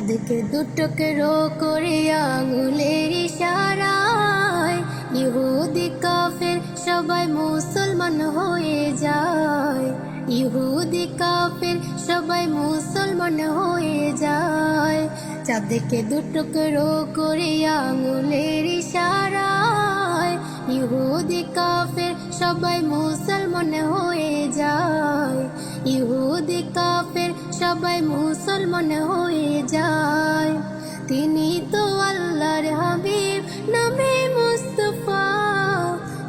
চাঁদকে দুটোকে রো করে আঙুলের ইশারায়। ইহুদি কাফের সবাই মুসলমান হয়ে যায়। ইহুদি কাফের সবাই মুসলমান হয়ে যায়। চাঁদকে দুটোকে রো করে আঙুলের ইশারায়। ইহুদি কাফের সবাই মুসলমান হয়ে সবাই মুসলমান হয়ে যায়। তিনি তো আল্লাহর হাবিব নবী মুস্তফা।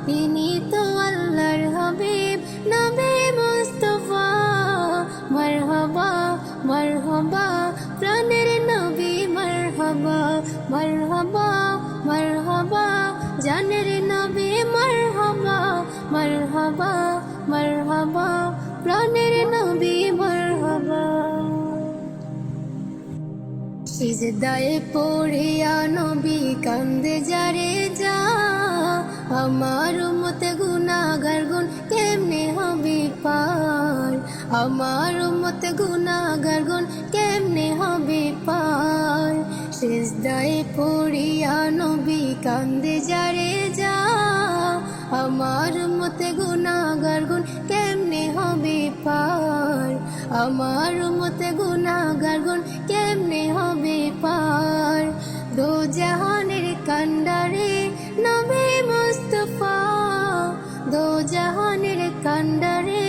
তিনি তো আল্লাহর হাবিব নবী মুস্তফা। মারহাবা মারহাবা, প্রাণের নবী মারহাবা। মারহাবা মারহাবা। সিজদায় পড়িয়া নবী কান্দে যারে যা। আমার মতে গুনাগার গুণ কেমনে হবে পার? আমার মতে গুনাগার গুণ কেমনে হবে পার? সিজদায় পড়িয়া নবী কান্দে যারে যা। আমার মতে গুনাগার গুণ কেমনে হবে পার? আমার মতে গুনাগার গুণ কেমনে কান্ডারে নবী মুস্তফা দো জাহানের কান্ডারে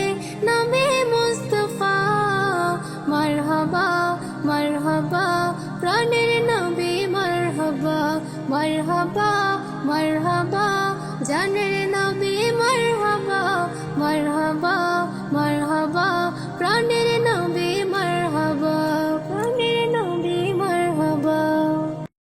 নবী মুস্তফা, মারহাবা মারহাবা, প্রাণের নবী মারহাবা মারহাবা মারহাবা, জানের নবী মারহাবা।